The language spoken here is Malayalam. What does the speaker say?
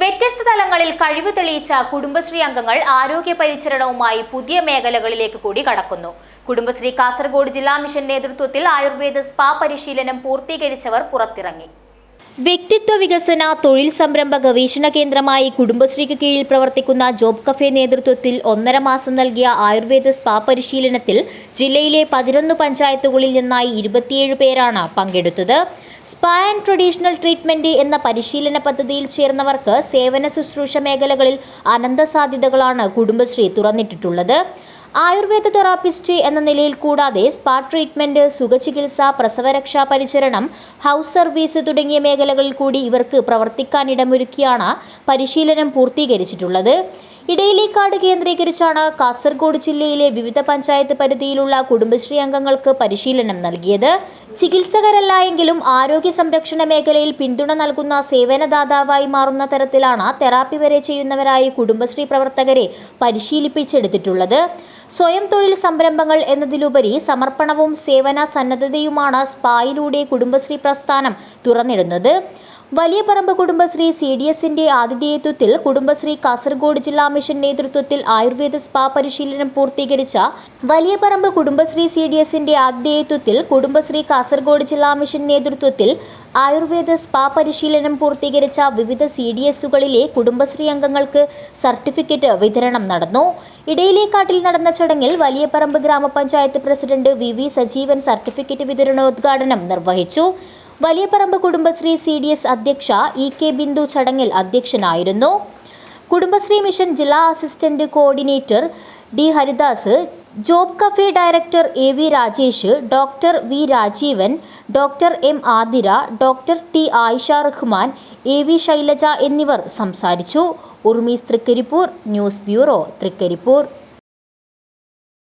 വ്യത്യസ്ത തലങ്ങളിൽ കഴിവ് തെളിയിച്ച കുടുംബശ്രീ അംഗങ്ങൾ ആരോഗ്യ പരിചരണവുമായി പുതിയ മേഖലകളിലേക്ക് കൂടി കടക്കുന്നു. കുടുംബശ്രീ കാസർഗോഡ് ജില്ലാ മിഷൻ നേതൃത്വത്തിൽ ആയുർവേദ സ്പാ പരിശീലനം പൂർത്തീകരിച്ചവർ പുറത്തിറങ്ങി. വ്യക്തിത്വ വികസന തൊഴിൽ സംരംഭ ഗവേഷണ കേന്ദ്രമായി കുടുംബശ്രീക്ക് കീഴിൽ പ്രവർത്തിക്കുന്ന ജോബ് കഫേ നേതൃത്വത്തിൽ ഒന്നര മാസം നൽകിയ ആയുർവേദ സ്പാ പരിശീലനത്തിൽ ജില്ലയിലെ പതിനൊന്ന് പഞ്ചായത്തുകളിൽ നിന്നായി ഇരുപത്തിയേഴ് പേരാണ് പങ്കെടുത്തത്. സ്പാ ആൻഡ് ട്രഡീഷണൽ ട്രീറ്റ്മെന്റ് എന്ന പരിശീലന പദ്ധതിയിൽ ചേർന്നവർക്ക് സേവന ശുശ്രൂഷ മേഖലകളിൽ അനന്ത സാധ്യതകളാണ് കുടുംബശ്രീ തുറന്നിട്ടിട്ടുള്ളത്. ആയുർവേദ തെറാപ്പിസ്റ്റ് എന്ന നിലയിൽ കൂടാതെ സ്പാ ട്രീറ്റ്മെന്റ് സുഖചികിത്സ പ്രസവരക്ഷാ പരിചരണം ഹൗസ് സർവീസ് തുടങ്ങിയ മേഖലകളിൽ കൂടി ഇവർക്ക് പ്രവർത്തിക്കാനിടമൊരുക്കിയാണ് പരിശീലനം പൂർത്തീകരിച്ചിട്ടുള്ളത്. ഇടയിലേക്കാട് കേന്ദ്രീകരിച്ചാണ് കാസർഗോഡ് ജില്ലയിലെ വിവിധ പഞ്ചായത്ത് പരിധിയിലുള്ള കുടുംബശ്രീ അംഗങ്ങൾക്ക് പരിശീലനം നൽകിയത്. ചികിത്സകരല്ല എങ്കിലും ആരോഗ്യ സംരക്ഷണ മേഖലയിൽ പിന്തുണ നൽകുന്ന സേവനദാതാവായി മാറുന്ന തരത്തിലാണ് തെറാപ്പി വരെ ചെയ്യുന്നവരായി കുടുംബശ്രീ പ്രവർത്തകരെ പരിശീലിപ്പിച്ചെടുത്തിട്ടുള്ളത്. സ്വയം തൊഴിൽ സംരംഭങ്ങൾ എന്നതിലുപരി സമർപ്പണവും സേവന സന്നദ്ധതയുമാണ് സ്പായിലൂടെ കുടുംബശ്രീ പ്രസ്ഥാനം തുറന്നിടുന്നത്. വലിയ പറമ്പ് കുടുംബശ്രീ സി ഡി എസിന്റെ ആതിഥേയത്വത്തിൽ കുടുംബശ്രീ കാസർഗോഡ് ജില്ലാ മിഷൻ നേതൃത്വത്തിൽ ആയുർവേദ സ്പാ പരിശീലനം പൂർത്തീകരിച്ച വലിയ പറമ്പ് കുടുംബശ്രീ സി ഡി എസിന്റെ ആതിഥേയത്വത്തിൽ കുടുംബശ്രീ കാസർഗോഡ് ജില്ലാ മിഷൻ നേതൃത്വത്തിൽ ആയുർവേദ സ്പാ പരിശീലനം പൂർത്തീകരിച്ച വിവിധ സി ഡി എസുകളിലെ കുടുംബശ്രീ അംഗങ്ങൾക്ക് സർട്ടിഫിക്കറ്റ് വിതരണം നടന്നു. ഇടയിലേക്കാട്ടിൽ നടന്ന ചടങ്ങിൽ വലിയ പറമ്പ് ഗ്രാമപഞ്ചായത്ത് president V V Sajeevan certificate വിതരണോദ്ഘാടനം നിർവഹിച്ചു. Valiyaparamba Kudumbashree C D S അധ്യക്ഷ ഇ കെ ബിന്ദു ചടങ്ങിൽ അധ്യക്ഷനായിരുന്നു. കുടുംബശ്രീ മിഷൻ ജില്ലാ assistant coordinator D Haridas job cafe director A V Rajesh doctor V Rajeevan doctor M Athira doctor T Ayisha Rahman A V Shailaja എന്നിവർ സംസാരിച്ചു. ഉർമീസ് തൃക്കരിപ്പൂർ ന്യൂസ് ബ്യൂറോ തൃക്കരിപ്പൂർ.